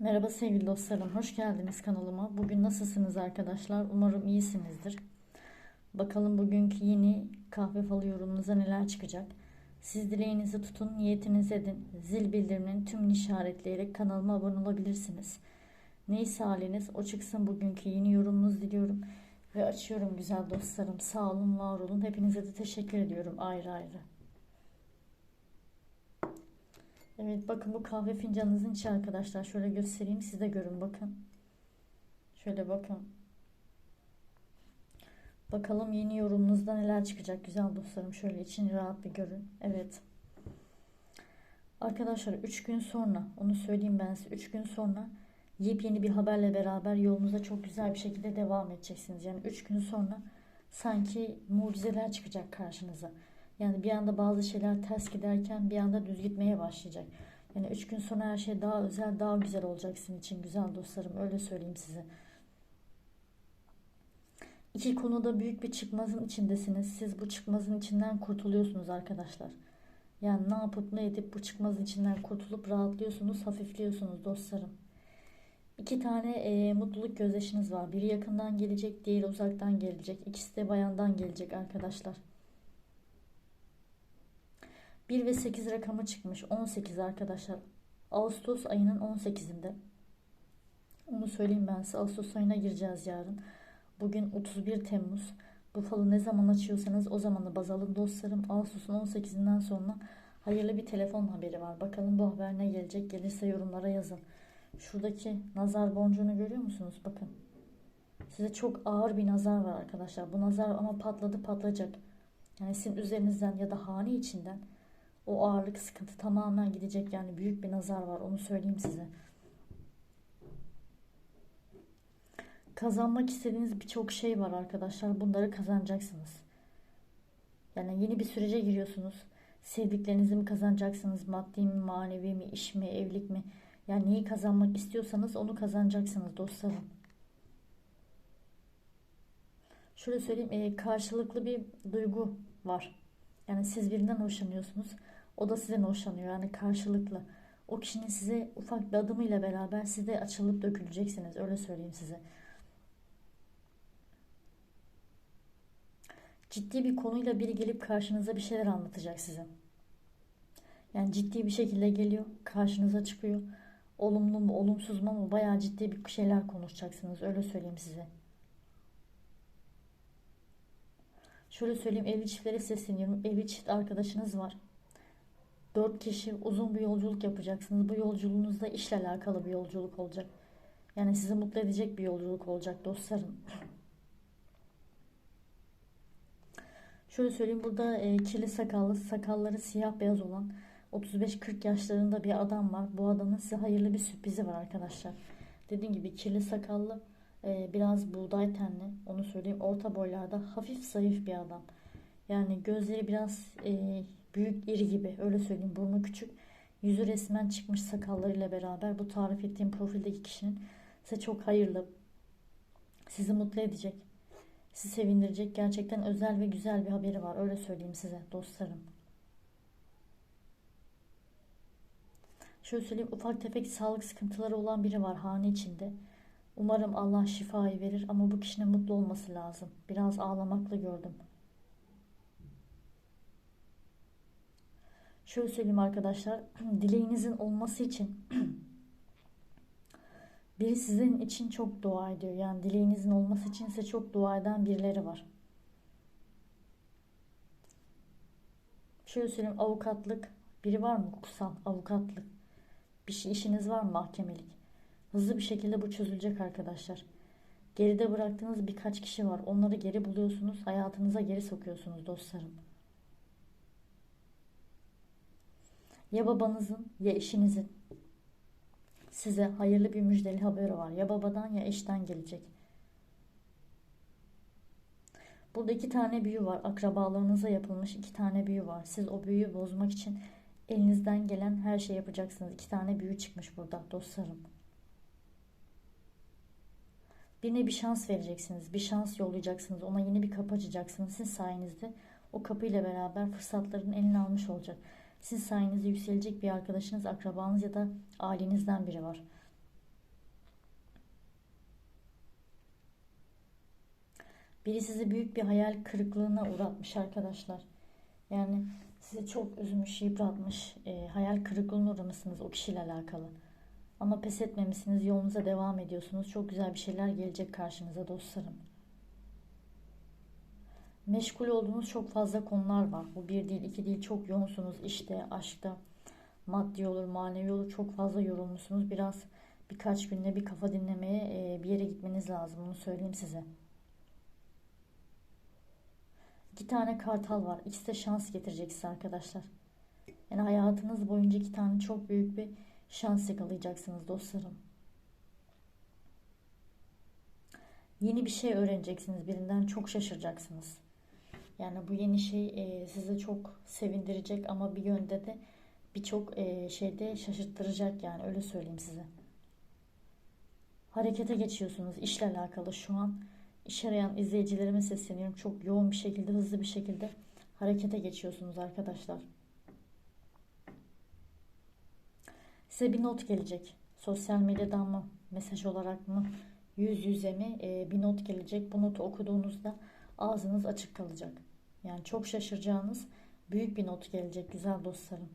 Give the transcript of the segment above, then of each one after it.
Merhaba sevgili dostlarım, hoş geldiniz kanalıma. Bugün nasılsınız arkadaşlar? Umarım iyisinizdir. Bakalım bugünkü yeni kahve falı yorumunuza neler çıkacak. Siz dileğinizi tutun, niyetinizi edin. Zil bildirimini tüm işaretleyerek kanalıma abone olabilirsiniz. Neyse haliniz o çıksın bugünkü yeni yorumunuz diliyorum. Ve açıyorum güzel dostlarım. Sağ olun, var olun. Hepinize de teşekkür ediyorum ayrı ayrı. Evet bakın bu kahve fincanınızın içi arkadaşlar. Şöyle göstereyim siz de görün bakın. Şöyle bakın. Bakalım yeni yorumunuzda neler çıkacak güzel dostlarım. Şöyle içini rahat bir görün. Evet. Arkadaşlar 3 gün sonra onu söyleyeyim ben size. 3 gün sonra yepyeni bir haberle beraber yolunuza çok güzel bir şekilde devam edeceksiniz. Yani 3 gün sonra sanki mucizeler çıkacak karşınıza. Yani bir anda bazı şeyler ters giderken bir anda düz gitmeye başlayacak. Yani üç gün sonra her şey daha özel, daha güzel olacak sizin için güzel dostlarım. Öyle söyleyeyim size. İki konuda büyük bir çıkmazın içindesiniz. Siz bu çıkmazın içinden kurtuluyorsunuz arkadaşlar. Yani ne yapıp ne edip bu çıkmazın içinden kurtulup rahatlıyorsunuz, hafifliyorsunuz dostlarım. İki tane e, mutluluk gözyaşınız var. Biri yakından gelecek, diğeri uzaktan gelecek. İkisi de bayandan gelecek arkadaşlar. 1 ve 8 rakamı çıkmış. 18 arkadaşlar. Ağustos ayının 18'inde. Onu söyleyeyim ben size. Ağustos ayına gireceğiz yarın. Bugün 31 Temmuz. Bu falı ne zaman açıyorsanız o zamanı baz alın dostlarım. Ağustos'un 18'inden sonra hayırlı bir telefon haberi var. Bakalım bu haber ne gelecek? Gelirse yorumlara yazın. Şuradaki nazar boncuğunu görüyor musunuz? Bakın. Size çok ağır bir nazar var arkadaşlar. Bu nazar ama patladı patlayacak. Yani sizin üzerinizden ya da hane içinden o ağırlık sıkıntı tamamen gidecek. Yani büyük bir nazar var onu söyleyeyim size. Kazanmak istediğiniz birçok şey var arkadaşlar. Bunları kazanacaksınız. Yani yeni bir sürece giriyorsunuz. Sevdiklerinizi mi kazanacaksınız? Maddi mi, manevi mi, iş mi, evlilik mi? Yani neyi kazanmak istiyorsanız onu kazanacaksınız dostlarım. Şöyle söyleyeyim, e, karşılıklı bir duygu var. Yani siz birinden hoşlanıyorsunuz. O da sizden hoşlanıyor. Yani karşılıklı. O kişinin size ufak bir adımıyla beraber siz de açılıp döküleceksiniz. Öyle söyleyeyim size. Ciddi bir konuyla biri gelip karşınıza bir şeyler anlatacak size. Yani ciddi bir şekilde geliyor, karşınıza çıkıyor. Olumlu mu, olumsuz mu ama bayağı ciddi bir şeyler konuşacaksınız. Öyle söyleyeyim size. Şöyle söyleyeyim evli çiftlere sesleniyorum. Evli çift arkadaşınız var. Dört kişi uzun bir yolculuk yapacaksınız. Bu yolculuğunuzda işle alakalı bir yolculuk olacak. Yani sizi mutlu edecek bir yolculuk olacak dostlarım. Şöyle söyleyeyim burada e, kirli sakallı, sakalları siyah beyaz olan 35-40 yaşlarında bir adam var. Bu adamın size hayırlı bir sürprizi var arkadaşlar. Dediğim gibi kirli sakallı, e, biraz buğday tenli, onu söyleyeyim. Orta boylarda hafif zayıf bir adam. Yani gözleri biraz e, büyük iri gibi öyle söyleyeyim. Burnu küçük yüzü resmen çıkmış sakallarıyla beraber. Bu tarif ettiğim profildeki kişinin size çok hayırlı sizi mutlu edecek sizi sevindirecek gerçekten özel ve güzel bir haberi var. Öyle söyleyeyim size dostlarım. Şöyle söyleyeyim ufak tefek sağlık sıkıntıları olan biri var hane içinde. Umarım Allah şifayı verir ama bu kişinin mutlu olması lazım. Biraz ağlamaklı gördüm Şöyle söyleyeyim arkadaşlar. Dileğinizin olması için biri sizin için çok dua ediyor. Yani dileğinizin olması için size çok dua eden birileri var. Şöyle söyleyeyim avukatlık biri var mı? Hukuksal avukatlık. Bir şey işiniz var mı mahkemelik? Hızlı bir şekilde bu çözülecek arkadaşlar. Geride bıraktığınız birkaç kişi var. Onları geri buluyorsunuz. Hayatınıza geri sokuyorsunuz dostlarım. Ya babanızın ya eşinizin size hayırlı bir müjdeli haberi var. Ya babadan ya eşten gelecek. Burada iki tane büyü var. Akrabalarınıza yapılmış iki tane büyü var. Siz o büyüyü bozmak için elinizden gelen her şey yapacaksınız. İki tane büyü çıkmış burada dostlarım. Birine bir şans vereceksiniz. Bir şans yollayacaksınız. Ona yeni bir kapı açacaksınız. Sizin sayenizde o kapıyla beraber fırsatların eline almış olacak. Siz sayenizde yükselecek bir arkadaşınız, akrabanız ya da ailenizden biri var. Biri sizi büyük bir hayal kırıklığına uğratmış arkadaşlar. Yani sizi çok üzmüş, yıpratmış, e, hayal kırıklığına uğramışsınız o kişiyle alakalı. Ama pes etmemişsiniz, yolunuza devam ediyorsunuz. Çok güzel bir şeyler gelecek karşınıza dostlarım. Meşgul olduğunuz çok fazla konular var. Bu bir değil, iki değil. Çok yoğunsunuz işte, aşkta, maddi olur, manevi olur. Çok fazla yorulmuşsunuz. Biraz birkaç günde bir kafa dinlemeye, e, bir yere gitmeniz lazım. Onu söyleyeyim size. İki tane kartal var. İkisi de şans getirecek size arkadaşlar. Yani hayatınız boyunca iki tane çok büyük bir şans yakalayacaksınız dostlarım. Yeni bir şey öğreneceksiniz birinden çok şaşıracaksınız. Yani bu yeni şey e, sizi çok sevindirecek ama bir yönde de birçok e, şeyde şaşırttıracak yani öyle söyleyeyim size. Harekete geçiyorsunuz işle alakalı şu an iş arayan izleyicilerime sesleniyorum. Çok yoğun bir şekilde, hızlı bir şekilde harekete geçiyorsunuz arkadaşlar. Size bir not gelecek. Sosyal medyadan mı, mesaj olarak mı, yüz yüze mi e, bir not gelecek. Bu notu okuduğunuzda ağzınız açık kalacak. Yani çok şaşıracağınız büyük bir not gelecek güzel dostlarım.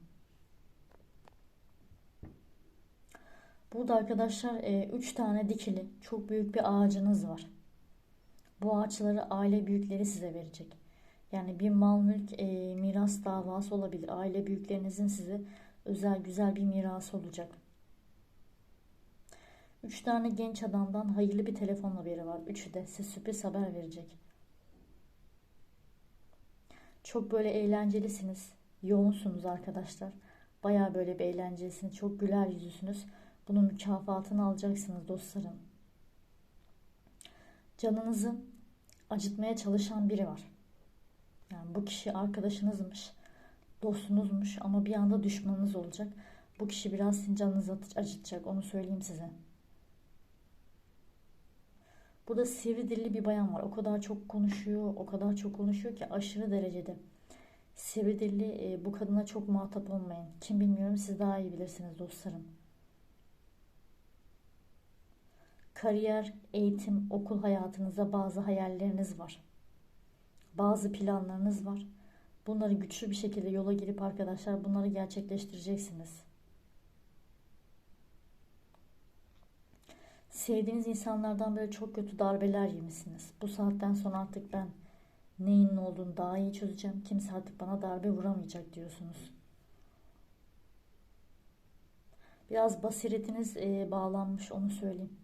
Burada arkadaşlar 3 e, tane dikili çok büyük bir ağacınız var. Bu ağaçları aile büyükleri size verecek. Yani bir mal mülk e, miras davası olabilir. Aile büyüklerinizin size özel güzel bir mirası olacak. Üç tane genç adamdan hayırlı bir telefon haberi var. Üçü de size sürpriz haber verecek. Çok böyle eğlencelisiniz. Yoğunsunuz arkadaşlar. Baya böyle bir eğlencelisiniz. Çok güler yüzlüsünüz. Bunun mükafatını alacaksınız dostlarım. Canınızı acıtmaya çalışan biri var. Yani bu kişi arkadaşınızmış, dostunuzmuş ama bir anda düşmanınız olacak. Bu kişi biraz canınızı acıtacak onu söyleyeyim size. Burada sivri dilli bir bayan var. O kadar çok konuşuyor, o kadar çok konuşuyor ki aşırı derecede. Sivri dilli e, bu kadına çok muhatap olmayın. Kim bilmiyorum siz daha iyi bilirsiniz dostlarım. Kariyer, eğitim, okul hayatınızda bazı hayalleriniz var. Bazı planlarınız var. Bunları güçlü bir şekilde yola girip arkadaşlar bunları gerçekleştireceksiniz. Sevdiğiniz insanlardan böyle çok kötü darbeler yemişsiniz. Bu saatten sonra artık ben neyin ne olduğunu daha iyi çözeceğim. Kimse artık bana darbe vuramayacak diyorsunuz. Biraz basiretiniz e, bağlanmış onu söyleyeyim.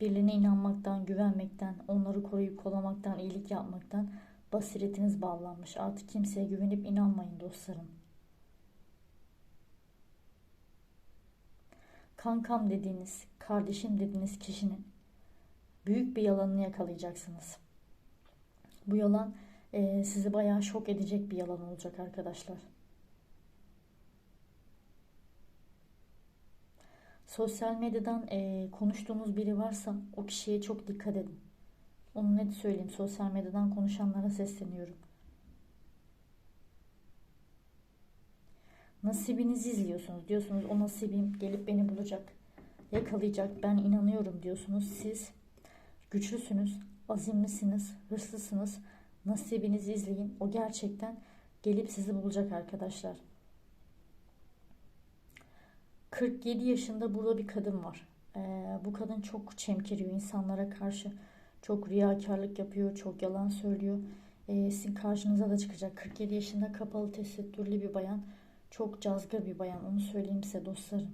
Birliğine inanmaktan, güvenmekten, onları koruyup kollamaktan, iyilik yapmaktan basiretiniz bağlanmış. Artık kimseye güvenip inanmayın dostlarım. Kankam dediğiniz, kardeşim dediğiniz kişinin büyük bir yalanını yakalayacaksınız. Bu yalan e, sizi bayağı şok edecek bir yalan olacak arkadaşlar. Sosyal medyadan e, konuştuğunuz biri varsa o kişiye çok dikkat edin. Onu net söyleyeyim. Sosyal medyadan konuşanlara sesleniyorum. Nasibinizi izliyorsunuz. Diyorsunuz o nasibim gelip beni bulacak. Yakalayacak. Ben inanıyorum diyorsunuz. Siz güçlüsünüz. Azimlisiniz. Hırslısınız. Nasibinizi izleyin. O gerçekten gelip sizi bulacak arkadaşlar. 47 yaşında burada bir kadın var. Ee, bu kadın çok çemkiriyor insanlara karşı. Çok riyakarlık yapıyor, çok yalan söylüyor. Ee, sizin karşınıza da çıkacak. 47 yaşında kapalı tesettürlü bir bayan. Çok cazgır bir bayan. Onu söyleyeyim size dostlarım.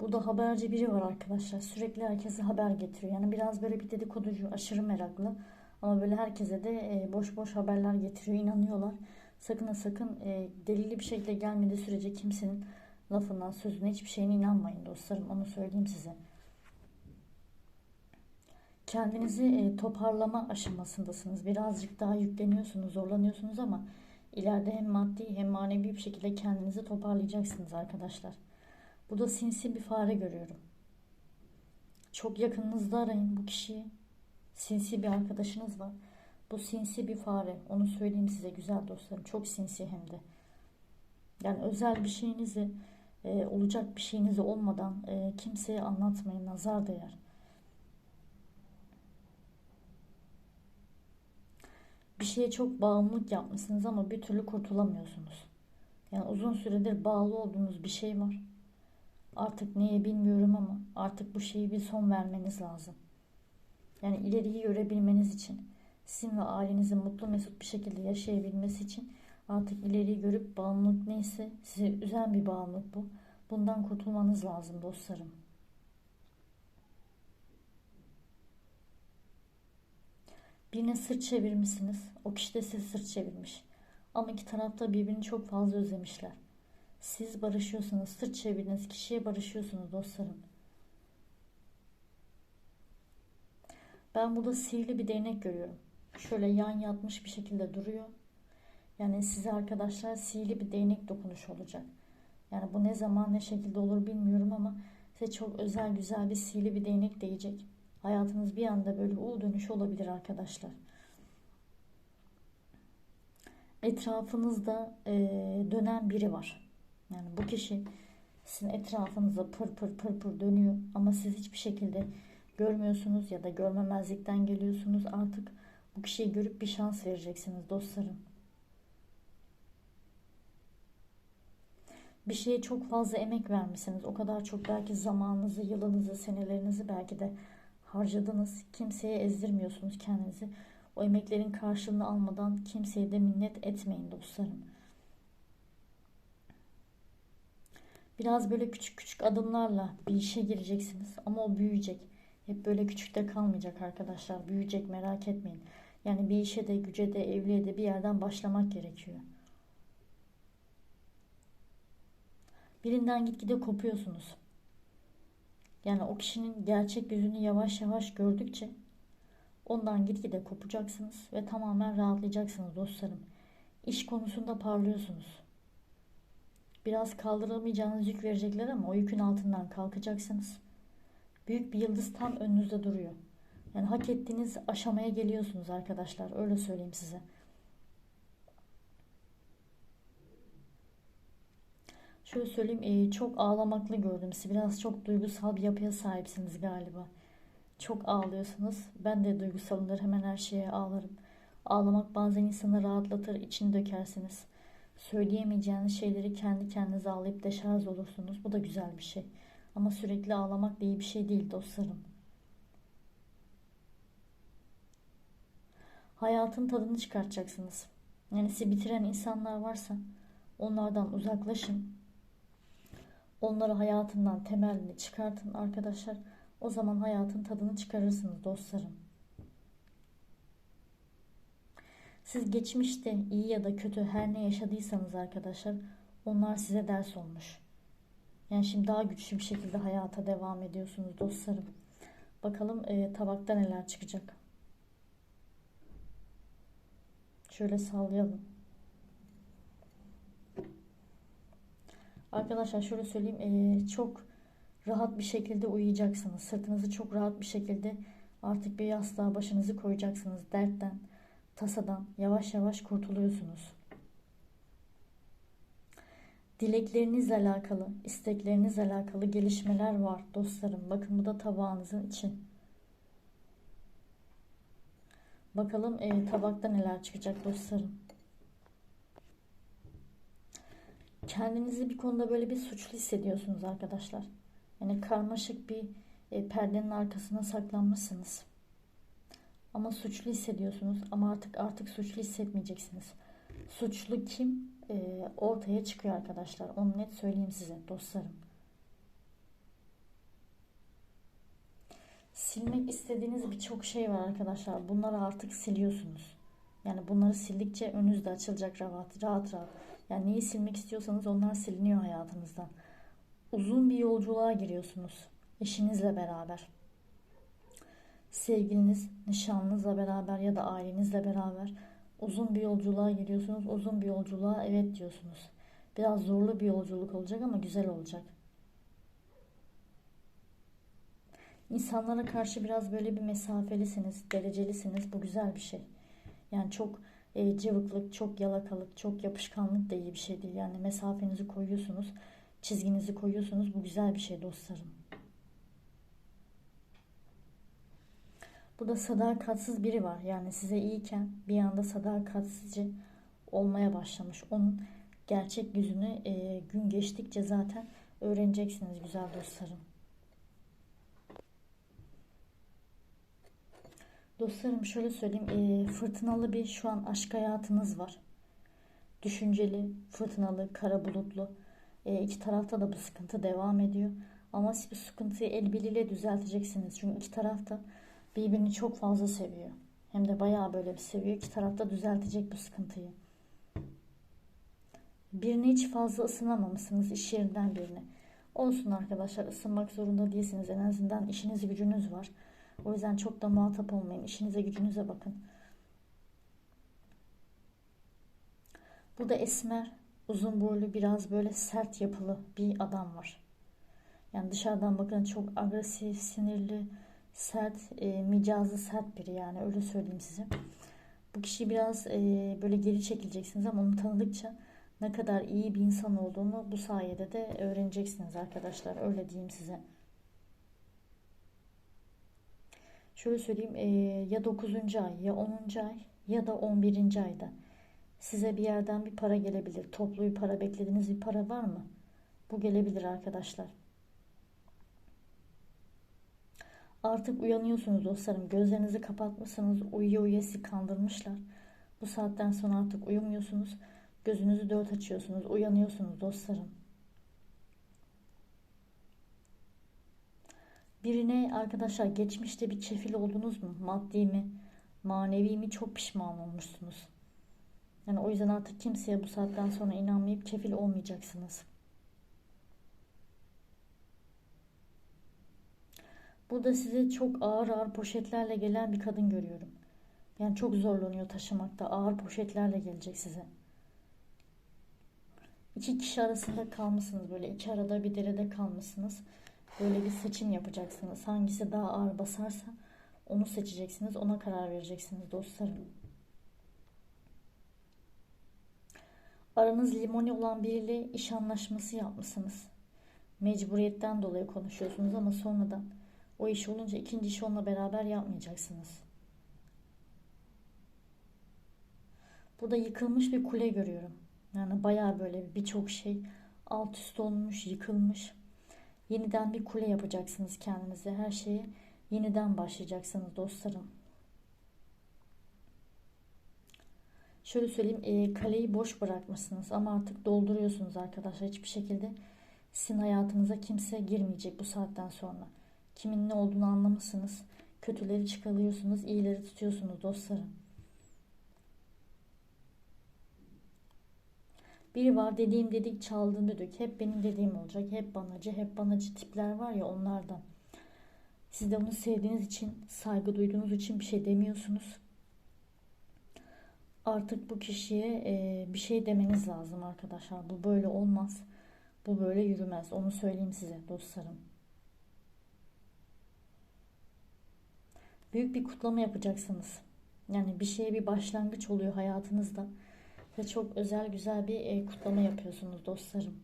Burada haberci biri var arkadaşlar. Sürekli herkese haber getiriyor. Yani biraz böyle bir dedikoducu, aşırı meraklı. Ama böyle herkese de e, boş boş haberler getiriyor. inanıyorlar. Sakın sakın e, delili bir şekilde gelmediği sürece kimsenin lafından, sözüne hiçbir şeyine inanmayın dostlarım. Onu söyleyeyim size. Kendinizi e, toparlama aşamasındasınız. Birazcık daha yükleniyorsunuz, zorlanıyorsunuz ama ileride hem maddi hem manevi bir şekilde kendinizi toparlayacaksınız arkadaşlar. Bu da sinsi bir fare görüyorum. Çok yakınınızda arayın bu kişiyi. Sinsi bir arkadaşınız var. Bu sinsi bir fare. Onu söyleyeyim size güzel dostlarım. Çok sinsi hem de. Yani özel bir şeyinizi, e, olacak bir şeyinizi olmadan e, kimseye anlatmayın. Nazar değer. Bir şeye çok bağımlılık yapmışsınız ama bir türlü kurtulamıyorsunuz. Yani uzun süredir bağlı olduğunuz bir şey var. Artık neye bilmiyorum ama artık bu şeyi bir son vermeniz lazım. Yani ileriyi görebilmeniz için, sizin ve ailenizin mutlu mesut bir şekilde yaşayabilmesi için artık ileriyi görüp bağımlılık neyse sizi üzen bir bağımlılık bu. Bundan kurtulmanız lazım dostlarım. Birine sırt çevirmişsiniz. O kişi de size sırt çevirmiş. Ama iki tarafta birbirini çok fazla özlemişler. Siz barışıyorsunuz. Sırt çevirdiğiniz kişiye barışıyorsunuz dostlarım. Ben burada sihirli bir değnek görüyorum. Şöyle yan yatmış bir şekilde duruyor. Yani size arkadaşlar sihirli bir değnek dokunuş olacak. Yani bu ne zaman ne şekilde olur bilmiyorum ama size çok özel güzel bir sihirli bir değnek değecek. Hayatınız bir anda böyle ul dönüş olabilir arkadaşlar. Etrafınızda e, dönen biri var. Yani bu kişi sizin etrafınızda pır pır pır pır dönüyor ama siz hiçbir şekilde görmüyorsunuz ya da görmemezlikten geliyorsunuz. Artık bu kişiyi görüp bir şans vereceksiniz dostlarım. Bir şeye çok fazla emek vermişsiniz. O kadar çok belki zamanınızı, yılınızı, senelerinizi belki de harcadınız. Kimseye ezdirmiyorsunuz kendinizi. O emeklerin karşılığını almadan kimseye de minnet etmeyin dostlarım. Biraz böyle küçük küçük adımlarla bir işe gireceksiniz ama o büyüyecek. Hep böyle küçükte kalmayacak arkadaşlar. Büyüyecek merak etmeyin. Yani bir işe de güce de evliye de bir yerden başlamak gerekiyor. Birinden gitgide kopuyorsunuz. Yani o kişinin gerçek yüzünü yavaş yavaş gördükçe ondan gitgide kopacaksınız ve tamamen rahatlayacaksınız dostlarım. İş konusunda parlıyorsunuz. Biraz kaldıramayacağınız yük verecekler ama o yükün altından kalkacaksınız. Büyük bir yıldız tam önünüzde duruyor. Yani hak ettiğiniz aşamaya geliyorsunuz arkadaşlar. Öyle söyleyeyim size. Şöyle söyleyeyim çok ağlamaklı gördüm sizi. Biraz çok duygusal bir yapıya sahipsiniz galiba. Çok ağlıyorsunuz. Ben de duygusalımdır. Hemen her şeye ağlarım. Ağlamak bazen insanı rahatlatır. içini dökersiniz. Söyleyemeyeceğiniz şeyleri kendi kendinize ağlayıp deşarj olursunuz. Bu da güzel bir şey. Ama sürekli ağlamak da iyi bir şey değil dostlarım. Hayatın tadını çıkartacaksınız. Yani sizi bitiren insanlar varsa onlardan uzaklaşın. Onları hayatından temelini çıkartın arkadaşlar. O zaman hayatın tadını çıkarırsınız dostlarım. Siz geçmişte iyi ya da kötü her ne yaşadıysanız arkadaşlar onlar size ders olmuş. Yani şimdi daha güçlü bir şekilde hayata devam ediyorsunuz dostlarım. Bakalım e, tabakta neler çıkacak. Şöyle sallayalım. Arkadaşlar şöyle söyleyeyim. E, çok rahat bir şekilde uyuyacaksınız. Sırtınızı çok rahat bir şekilde artık bir yastığa başınızı koyacaksınız. Dertten, tasadan yavaş yavaş kurtuluyorsunuz. Dileklerinizle alakalı, isteklerinizle alakalı gelişmeler var dostlarım. Bakın bu da tabağınızın için. Bakalım e, tabakta neler çıkacak dostlarım. Kendinizi bir konuda böyle bir suçlu hissediyorsunuz arkadaşlar. Yani karmaşık bir e, perdenin arkasına saklanmışsınız. Ama suçlu hissediyorsunuz ama artık artık suçlu hissetmeyeceksiniz. Suçlu kim e, ortaya çıkıyor arkadaşlar. Onu net söyleyeyim size dostlarım. Silmek istediğiniz birçok şey var arkadaşlar. Bunları artık siliyorsunuz. Yani bunları sildikçe önünüzde açılacak rahat rahat rahat. Yani neyi silmek istiyorsanız onlar siliniyor hayatınızdan. Uzun bir yolculuğa giriyorsunuz. Eşinizle beraber. Sevgiliniz, nişanlınızla beraber ya da ailenizle beraber uzun bir yolculuğa giriyorsunuz. Uzun bir yolculuğa evet diyorsunuz. Biraz zorlu bir yolculuk olacak ama güzel olacak. İnsanlara karşı biraz böyle bir mesafelisiniz, derecelisiniz. Bu güzel bir şey. Yani çok e, cıvıklık, çok yalakalık, çok yapışkanlık da iyi bir şey değil. Yani mesafenizi koyuyorsunuz, çizginizi koyuyorsunuz. Bu güzel bir şey dostlarım. Burada sadakatsiz biri var. Yani size iyiyken bir anda sadakatsizce olmaya başlamış. Onun gerçek yüzünü e, gün geçtikçe zaten öğreneceksiniz güzel dostlarım. Dostlarım şöyle söyleyeyim. E, fırtınalı bir şu an aşk hayatınız var. Düşünceli, fırtınalı, kara bulutlu. E, iki tarafta da bu sıkıntı devam ediyor. Ama siz bu sıkıntıyı el birliğiyle düzelteceksiniz. Çünkü iki tarafta birbirini çok fazla seviyor. Hem de bayağı böyle bir seviyor. İki tarafta düzeltecek bu sıkıntıyı. Birine hiç fazla ısınamamışsınız iş yerinden birine. Olsun arkadaşlar ısınmak zorunda değilsiniz. En azından işiniz gücünüz var. O yüzden çok da muhatap olmayın. İşinize gücünüze bakın. Bu da esmer, uzun boylu, biraz böyle sert yapılı bir adam var. Yani dışarıdan bakın çok agresif, sinirli, sert, e, micazı sert biri yani öyle söyleyeyim size. Bu kişi biraz e, böyle geri çekileceksiniz ama onu tanıdıkça ne kadar iyi bir insan olduğunu bu sayede de öğreneceksiniz arkadaşlar. Öyle diyeyim size. Şöyle söyleyeyim e, ya 9. ay ya 10. ay ya da 11. ayda size bir yerden bir para gelebilir. Toplu bir para beklediğiniz bir para var mı? Bu gelebilir arkadaşlar. Artık uyanıyorsunuz dostlarım. Gözlerinizi kapatmışsınız. Uyuya uyuya sizi kandırmışlar. Bu saatten sonra artık uyumuyorsunuz. Gözünüzü dört açıyorsunuz. Uyanıyorsunuz dostlarım. Birine arkadaşlar geçmişte bir çefil oldunuz mu? Maddi mi? Manevi mi? Çok pişman olmuşsunuz. Yani o yüzden artık kimseye bu saatten sonra inanmayıp kefil olmayacaksınız. Burada size çok ağır ağır poşetlerle gelen bir kadın görüyorum. Yani çok zorlanıyor taşımakta. Ağır poşetlerle gelecek size. İki kişi arasında kalmışsınız böyle. iki arada bir derede kalmışsınız. Böyle bir seçim yapacaksınız. Hangisi daha ağır basarsa onu seçeceksiniz. Ona karar vereceksiniz dostlarım. Aranız limoni olan biriyle iş anlaşması yapmışsınız. Mecburiyetten dolayı konuşuyorsunuz ama sonradan o iş olunca ikinci iş onunla beraber yapmayacaksınız. Burada yıkılmış bir kule görüyorum. Yani bayağı böyle birçok şey alt üst olmuş, yıkılmış. Yeniden bir kule yapacaksınız kendinize. Her şeyi yeniden başlayacaksınız dostlarım. Şöyle söyleyeyim e, kaleyi boş bırakmışsınız ama artık dolduruyorsunuz arkadaşlar. Hiçbir şekilde sizin hayatınıza kimse girmeyecek bu saatten sonra. Kimin ne olduğunu anlamışsınız. Kötüleri çıkarıyorsunuz, iyileri tutuyorsunuz dostlarım. Biri var dediğim dedik çaldığım dedik. Hep benim dediğim olacak. Hep banacı, hep banacı tipler var ya onlardan. Siz de onu sevdiğiniz için, saygı duyduğunuz için bir şey demiyorsunuz. Artık bu kişiye e, bir şey demeniz lazım arkadaşlar. Bu böyle olmaz. Bu böyle yürümez. Onu söyleyeyim size dostlarım. Büyük bir kutlama yapacaksınız. Yani bir şeye bir başlangıç oluyor hayatınızda. Ve çok özel güzel bir e, kutlama yapıyorsunuz dostlarım.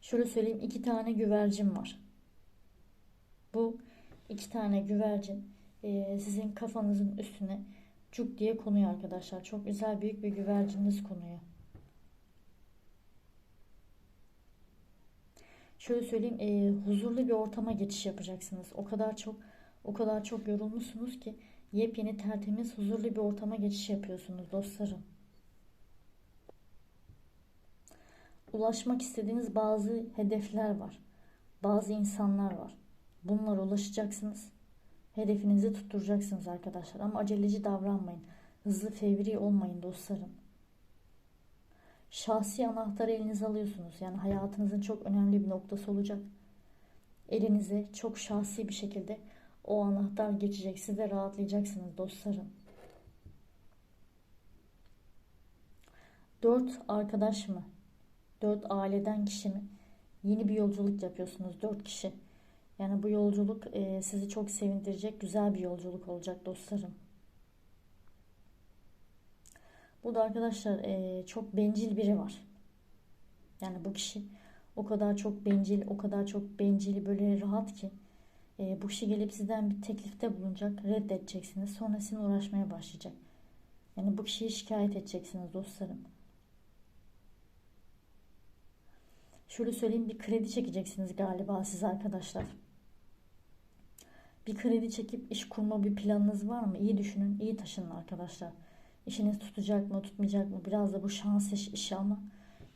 Şöyle söyleyeyim iki tane güvercin var. Bu iki tane güvercin e, sizin kafanızın üstüne cuk diye konuyor arkadaşlar. Çok güzel büyük bir güvercininiz konuyor. Şöyle söyleyeyim e, huzurlu bir ortama geçiş yapacaksınız. O kadar çok o kadar çok yorulmuşsunuz ki yepyeni tertemiz huzurlu bir ortama geçiş yapıyorsunuz dostlarım. Ulaşmak istediğiniz bazı hedefler var. Bazı insanlar var. Bunlara ulaşacaksınız. Hedefinizi tutturacaksınız arkadaşlar. Ama aceleci davranmayın. Hızlı fevri olmayın dostlarım. Şahsi anahtarı elinize alıyorsunuz. Yani hayatınızın çok önemli bir noktası olacak. Elinize çok şahsi bir şekilde o anahtar geçecek. Siz de rahatlayacaksınız dostlarım. Dört arkadaş mı? Dört aileden kişi mi? Yeni bir yolculuk yapıyorsunuz. Dört kişi. Yani bu yolculuk e, sizi çok sevindirecek güzel bir yolculuk olacak dostlarım. Burada arkadaşlar e, çok bencil biri var. Yani bu kişi o kadar çok bencil, o kadar çok bencil böyle rahat ki E, bu kişi gelip sizden bir teklifte bulunacak, reddedeceksiniz. Sonra sizinle uğraşmaya başlayacak. Yani bu kişiyi şikayet edeceksiniz dostlarım. Şöyle söyleyeyim bir kredi çekeceksiniz galiba siz arkadaşlar. Bir kredi çekip iş kurma bir planınız var mı? İyi düşünün, iyi taşının arkadaşlar. İşiniz tutacak mı, tutmayacak mı? Biraz da bu şans iş, işi ama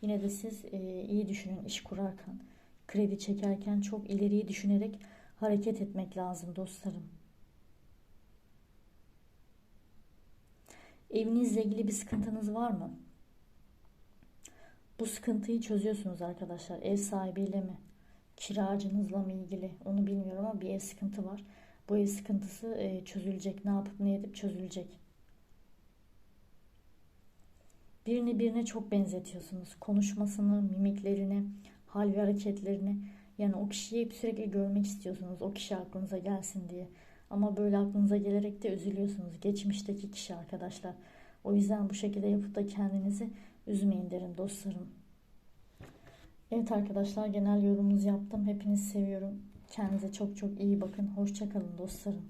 yine de siz e, iyi düşünün iş kurarken, kredi çekerken çok ileriyi düşünerek hareket etmek lazım dostlarım. Evinizle ilgili bir sıkıntınız var mı? Bu sıkıntıyı çözüyorsunuz arkadaşlar. Ev sahibiyle mi? Kiracınızla mı ilgili? Onu bilmiyorum ama bir ev sıkıntı var. Bu ev sıkıntısı e, çözülecek. Ne yapıp ne edip çözülecek. Birini birine çok benzetiyorsunuz. Konuşmasını, mimiklerini, hal ve hareketlerini. Yani o kişiyi hep sürekli görmek istiyorsunuz. O kişi aklınıza gelsin diye. Ama böyle aklınıza gelerek de üzülüyorsunuz. Geçmişteki kişi arkadaşlar. O yüzden bu şekilde yapıp da kendinizi üzmeyin derim dostlarım. Evet arkadaşlar genel yorumunuzu yaptım. Hepinizi seviyorum. Kendinize çok çok iyi bakın. Hoşçakalın dostlarım.